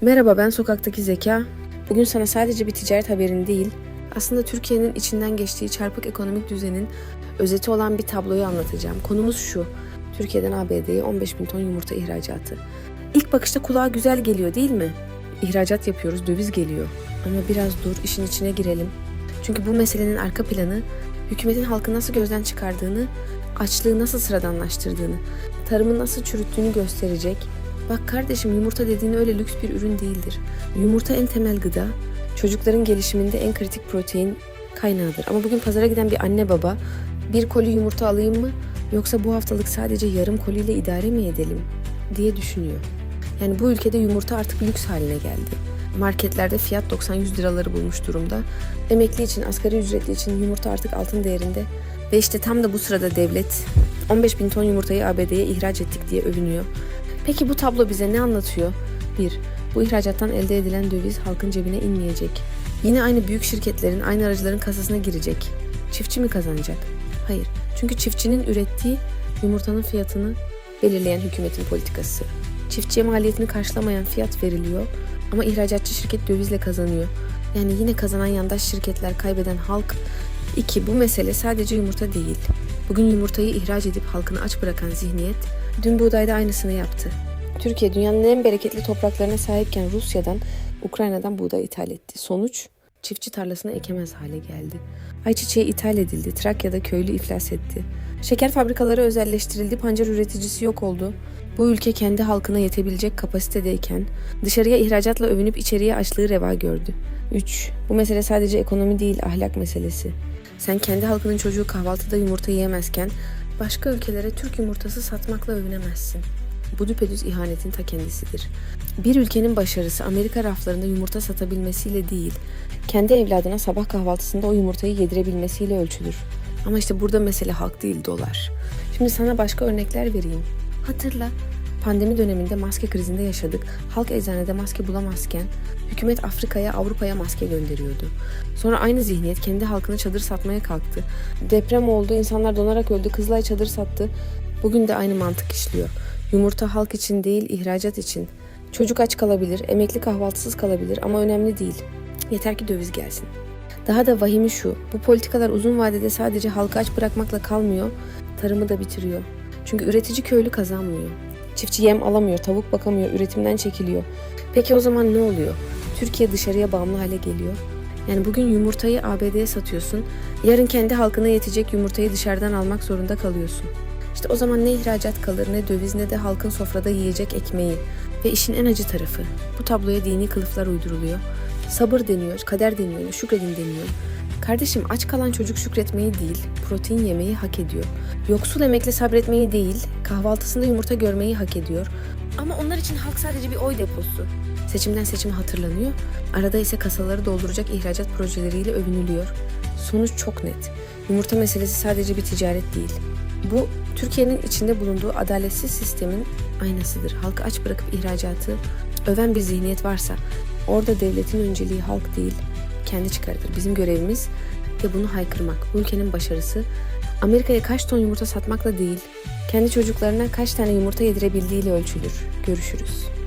Merhaba ben Sokaktaki Zeka. Bugün sana sadece bir ticaret haberini değil, aslında Türkiye'nin içinden geçtiği çarpık ekonomik düzenin özeti olan bir tabloyu anlatacağım. Konumuz şu, Türkiye'den ABD'ye 15 bin ton yumurta ihracatı. İlk bakışta kulağa güzel geliyor değil mi? İhracat yapıyoruz, döviz geliyor. Ama biraz dur, işin içine girelim. Çünkü bu meselenin arka planı, hükümetin halkı nasıl gözden çıkardığını, açlığı nasıl sıradanlaştırdığını, tarımı nasıl çürüttüğünü gösterecek. Bak kardeşim yumurta dediğin öyle lüks bir ürün değildir. Yumurta en temel gıda, çocukların gelişiminde en kritik protein kaynağıdır. Ama bugün pazara giden bir anne baba bir koli yumurta alayım mı yoksa bu haftalık sadece yarım koliyle idare mi edelim diye düşünüyor. Yani bu ülkede yumurta artık lüks haline geldi. Marketlerde fiyat 90-100 liraları bulmuş durumda. Emekli için, asgari ücretli için yumurta artık altın değerinde. Ve işte tam da bu sırada devlet 15 bin ton yumurtayı ABD'ye ihraç ettik diye övünüyor. Peki bu tablo bize ne anlatıyor? 1. Bu ihracattan elde edilen döviz halkın cebine inmeyecek. Yine aynı büyük şirketlerin, aynı aracıların kasasına girecek. Çiftçi mi kazanacak? Hayır. Çünkü çiftçinin ürettiği yumurtanın fiyatını belirleyen hükümetin politikası. Çiftçiye maliyetini karşılamayan fiyat veriliyor ama ihracatçı şirket dövizle kazanıyor. Yani yine kazanan yandaş şirketler, kaybeden halk. 2. Bu mesele sadece yumurta değil. Bugün yumurtayı ihraç edip halkını aç bırakan zihniyet dün buğdayda aynısını yaptı. Türkiye dünyanın en bereketli topraklarına sahipken Rusya'dan, Ukrayna'dan buğday ithal etti. Sonuç çiftçi tarlasını ekemez hale geldi. Ayçiçeği ithal edildi. Trakya'da köylü iflas etti. Şeker fabrikaları özelleştirildi. Pancar üreticisi yok oldu. Bu ülke kendi halkına yetebilecek kapasitedeyken dışarıya ihracatla övünüp içeriye açlığı reva gördü. 3. Bu mesele sadece ekonomi değil ahlak meselesi. Sen kendi halkının çocuğu kahvaltıda yumurta yiyemezken başka ülkelere Türk yumurtası satmakla övünemezsin. Bu düpedüz ihanetin ta kendisidir. Bir ülkenin başarısı Amerika raflarında yumurta satabilmesiyle değil, kendi evladına sabah kahvaltısında o yumurtayı yedirebilmesiyle ölçülür. Ama işte burada mesele halk değil dolar. Şimdi sana başka örnekler vereyim. Hatırla, pandemi döneminde maske krizinde yaşadık. Halk eczanede maske bulamazken hükümet Afrika'ya, Avrupa'ya maske gönderiyordu. Sonra aynı zihniyet kendi halkına çadır satmaya kalktı. Deprem oldu, insanlar donarak öldü, Kızılay çadır sattı. Bugün de aynı mantık işliyor. Yumurta halk için değil, ihracat için. Çocuk aç kalabilir, emekli kahvaltısız kalabilir ama önemli değil. Yeter ki döviz gelsin. Daha da vahimi şu, bu politikalar uzun vadede sadece halkı aç bırakmakla kalmıyor, tarımı da bitiriyor. Çünkü üretici köylü kazanmıyor. Çiftçi yem alamıyor, tavuk bakamıyor, üretimden çekiliyor. Peki o zaman ne oluyor? Türkiye dışarıya bağımlı hale geliyor. Yani bugün yumurtayı ABD'ye satıyorsun, yarın kendi halkına yetecek yumurtayı dışarıdan almak zorunda kalıyorsun. İşte o zaman ne ihracat kalır, ne döviz, ne de halkın sofrada yiyecek ekmeği. Ve işin en acı tarafı, bu tabloya dini kılıflar uyduruluyor. Sabır deniyor, kader deniyor, şükredin deniyor. Kardeşim aç kalan çocuk şükretmeyi değil, protein yemeyi hak ediyor. Yoksul emekli sabretmeyi değil, kahvaltısında yumurta görmeyi hak ediyor. Ama onlar için halk sadece bir oy deposu. Seçimden seçime hatırlanıyor, arada ise kasaları dolduracak ihracat projeleriyle övünülüyor. Sonuç çok net. Yumurta meselesi sadece bir ticaret değil. Bu Türkiye'nin içinde bulunduğu adaletsiz sistemin aynasıdır. Halkı aç bırakıp ihracatı öven bir zihniyet varsa orada devletin önceliği halk değil, kendi çıkarıdır. Bizim görevimiz ve bunu haykırmak. Bu ülkenin başarısı Amerika'ya kaç ton yumurta satmakla değil, kendi çocuklarına kaç tane yumurta yedirebildiğiyle ölçülür. Görüşürüz.